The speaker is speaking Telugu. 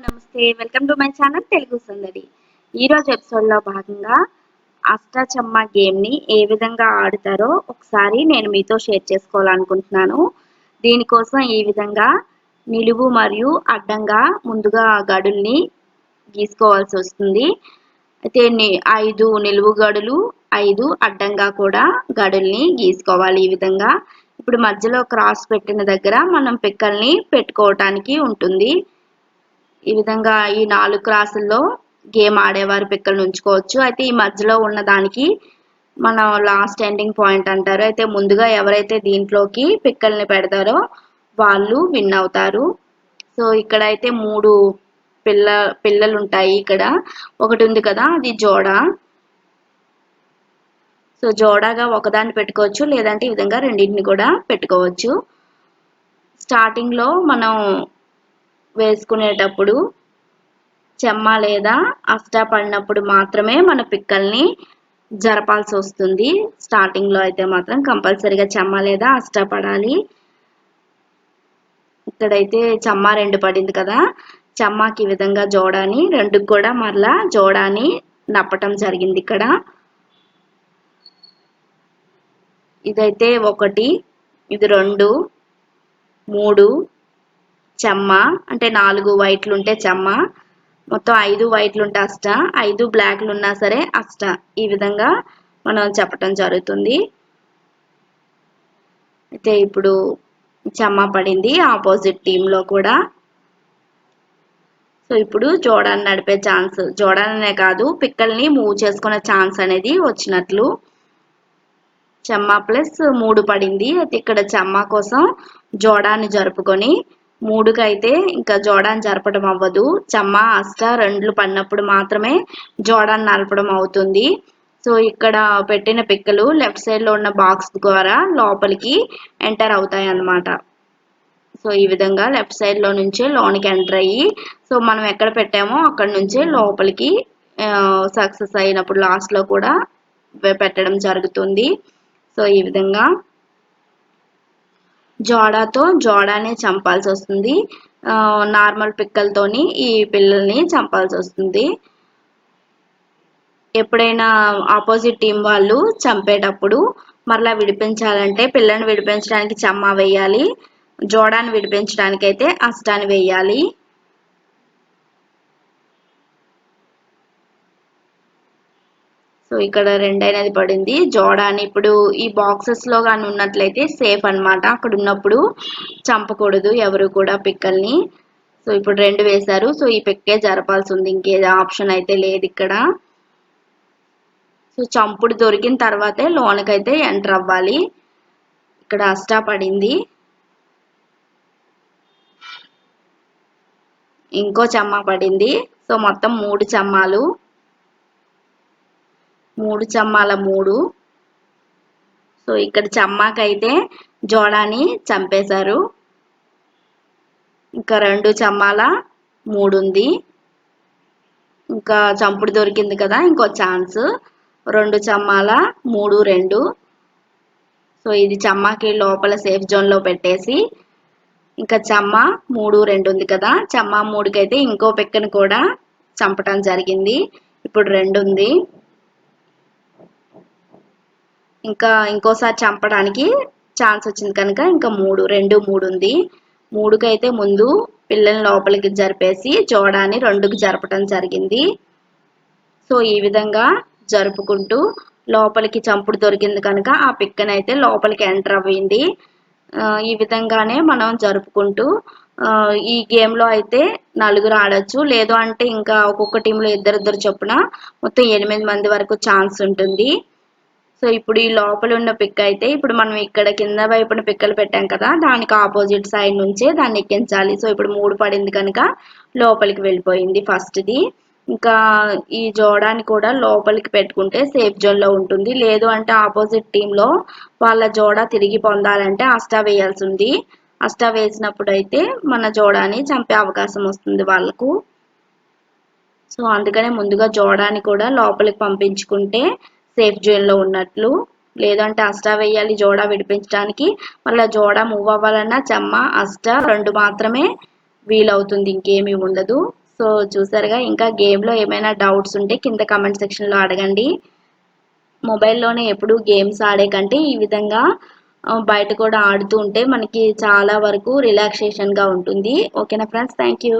నమస్తే. Welcome to my channel Telugu Sandadi ఈ ఎపిసోడ్లో భాగంగా అష్టచమ్మ గేమ్ని ఏ విధంగా ఆడతారో ఒకసారి నేను మీతో షేర్ చేసుకోవాలనుకుంటున్నాను. దీనికోసం ఈ విధంగా నిలువు మరియు అడ్డంగా ముందుగా గడుల్ని గీసుకోవాల్సి వస్తుంది. అయితే ని- ఐదు నిలువు గడులు ఐదు అడ్డంగా కూడా గడుల్ని గీసుకోవాలి ఈ విధంగా. ఇప్పుడు మధ్యలో క్రాస్ పెట్టిన దగ్గర మనం పిక్కల్ని పెట్టుకోవటానికి ఉంటుంది. ఈ విధంగా ఈ నాలుగు క్లాసుల్లో గేమ్ ఆడేవారు పిక్కలను ఉంచుకోవచ్చు. అయితే ఈ మధ్యలో ఉన్న దానికి మనం లాస్ట్ ఎండింగ్ పాయింట్ అంటారు. అయితే ముందుగా ఎవరైతే దీంట్లోకి పిక్కల్ని పెడతారో వాళ్ళు విన్ అవుతారు. సో ఇక్కడ అయితే మూడు పిల్ల పిల్లలు ఉంటాయి ఇక్కడ. ఒకటి ఉంది కదా అది జోడా. సో జోడాగా ఒకదాన్ని పెట్టుకోవచ్చు లేదంటే ఈ విధంగా రెండింటిని కూడా పెట్టుకోవచ్చు. స్టార్టింగ్లో మనం వేసుకునేటప్పుడు చెమ్మ లేదా అష్టా పడినప్పుడు మాత్రమే మన పిక్కల్ని జరపాల్సి వస్తుంది. స్టార్టింగ్లో అయితే మాత్రం కంపల్సరీగా చెమ్మ లేదా అష్టా పడాలి. ఇక్కడైతే చెమ్మ రెండు పడింది కదా. చెమ్మకి ఈ విధంగా జోడాని రెండుకు కూడా మరలా జోడాని నప్పటం జరిగింది ఇక్కడ. ఇదైతే ఒకటి ఇది రెండు మూడు చెమ్మ అంటే నాలుగు వైట్లు ఉంటే చెమ్మ మొత్తం ఐదు వైట్లు ఉంటే అష్ట ఐదు బ్లాక్లు ఉన్నా సరే అష్ట. ఈ విధంగా మనం చెప్పటం జరుగుతుంది. అయితే ఇప్పుడు చెమ్మ పడింది ఆపోజిట్ టీంలో కూడా. సో ఇప్పుడు జోడాన్ని నడిపే ఛాన్స్ జోడాననే కాదు పిక్కల్ని మూవ్ చేసుకునే ఛాన్స్ అనేది వచ్చినట్లు. చెమ్మ ప్లస్ మూడు పడింది. అయితే ఇక్కడ చెమ్మ కోసం జోడాన్ని జరుపుకొని మూడుకైతే ఇంకా జోడాన్ని జరపడం అవ్వదు. చమ్మ అష్ట రెండ్లు పడినప్పుడు మాత్రమే జోడాన్ని నలపడం అవుతుంది. సో ఇక్కడ పెట్టిన పిక్కలు లెఫ్ట్ సైడ్లో ఉన్న బాక్స్ ద్వారా లోపలికి ఎంటర్ అవుతాయి అన్నమాట సో ఈ విధంగా లెఫ్ట్ సైడ్లో నుంచే లోనికి ఎంటర్ అయ్యి సో మనం ఎక్కడ పెట్టామో అక్కడ నుంచే లోపలికి సక్సెస్ అయినప్పుడు లాస్ట్లో కూడా పెట్టడం జరుగుతుంది. సో ఈ విధంగా జోడాతో జోడానే చంపాల్సి వస్తుంది. నార్మల్ పిక్కలతోని ఈ పిల్లల్ని చంపాల్సి వస్తుంది. ఎప్పుడైనా ఆపోజిట్ టీం వాళ్ళు చంపేటప్పుడు మరలా విడిపించాలంటే పిల్లని విడిపించడానికి చెమ్మ వేయాలి. జోడాన్ని విడిపించడానికి అయితే అష్టాన్ని వేయాలి. సో ఇక్కడ రెండు అనేది పడింది. జోడాని ఇప్పుడు ఈ బాక్సెస్లో కానీ ఉన్నట్లయితే సేఫ్ అన్నమాట. అక్కడ ఉన్నప్పుడు చంపకూడదు ఎవరు కూడా పిక్కల్ని. సో ఇప్పుడు రెండు వేశారు. సో ఈ పిక్కే జరపాల్సి ఉంది ఇంకేది ఆప్షన్ అయితే లేదు ఇక్కడ. సో చంపుడు దొరికిన తర్వాతే లోనకైతే ఎంటర్ అవ్వాలి. ఇక్కడ అష్టా పడింది. ఇంకో చెమ్మ పడింది. సో మొత్తం మూడు చెమ్మాలు. మూడు చమ్మాల మూడు. సో ఇక్కడ చమ్మాకైతే జోడాని చంపేశారు. ఇంకా రెండు చమ్మాల మూడు ఉంది ఇంకా చంపుడు దొరికింది కదా ఇంకో ఛాన్స్. రెండు చమ్మాల మూడు రెండు. సో ఇది చమ్మాకి లోపల సేఫ్ జోన్లో పెట్టేసి ఇంకా చమ్మా మూడు రెండు ఉంది కదా. చెమ్మ మూడుకైతే ఇంకో పిక్కని కూడా చంపటం జరిగింది. ఇప్పుడు రెండు ఉంది ఇంకా ఇంకోసారి చంపడానికి ఛాన్స్ వచ్చింది కనుక ఇంకా మూడు రెండు మూడు ఉంది మూడుకైతే ముందు పిల్లల్ని లోపలికి జరిపేసి జోడాని రెండుకి జరపడం జరిగింది. సో ఈ విధంగా జరుపుకుంటూ లోపలికి చంపుడు దొరికింది కనుక ఆ పిక్కనైతే లోపలికి ఎంటర్ అవ్వింది. ఈ విధంగానే మనం జరుపుకుంటూ ఈ గేమ్లో అయితే నలుగురు ఆడొచ్చు. లేదు అంటే ఇంకా ఒక్కొక్క టీంలో ఇద్దరిద్దరు చొప్పున మొత్తం ఎనిమిది మంది వరకు ఛాన్స్ ఉంటుంది. సో ఇప్పుడు ఈ లోపల ఉన్న పిక్ అయితే ఇప్పుడు మనం ఇక్కడ కింద వైపున పిక్కలు పెట్టాం కదా దానికి ఆపోజిట్ సైడ్ నుంచే దాన్ని ఎక్కించాలి. సో ఇప్పుడు మూడు పడింది కనుక లోపలికి వెళ్ళిపోయింది ఫస్ట్ది. ఇంకా ఈ జోడాని కూడా లోపలికి పెట్టుకుంటే సేఫ్ జోన్లో ఉంటుంది. లేదు అంటే ఆపోజిట్ టీంలో వాళ్ళ జోడా తిరిగి పొందాలంటే అష్టా వేయాల్సి ఉంది. అష్టా వేసినప్పుడు అయితే మన జోడాని చంపే అవకాశం వస్తుంది వాళ్ళకు. సో అందుకనే ముందుగా జోడాని కూడా లోపలికి పంపించుకుంటే సేఫ్ జోన్లో ఉన్నట్లు. లేదంటే అష్టా వేయాలి జోడా విడిపించడానికి. మళ్ళీ జోడా మూవ్ అవ్వాలన్నా చెమ్మ అష్ట రెండు మాత్రమే వీలవుతుంది ఇంకేమీ ఉండదు. సో చూసారుగా ఇంకా గేమ్లో ఏమైనా డౌట్స్ ఉంటే కింద కమెంట్ సెక్షన్లో అడగండి. మొబైల్లోనే ఎప్పుడు గేమ్స్ ఆడే కంటే ఈ విధంగా బయట కూడా ఆడుతూ ఉంటే మనకి చాలా వరకు రిలాక్సేషన్గా ఉంటుంది. ఓకేనా ఫ్రెండ్స్ థ్యాంక్ యూ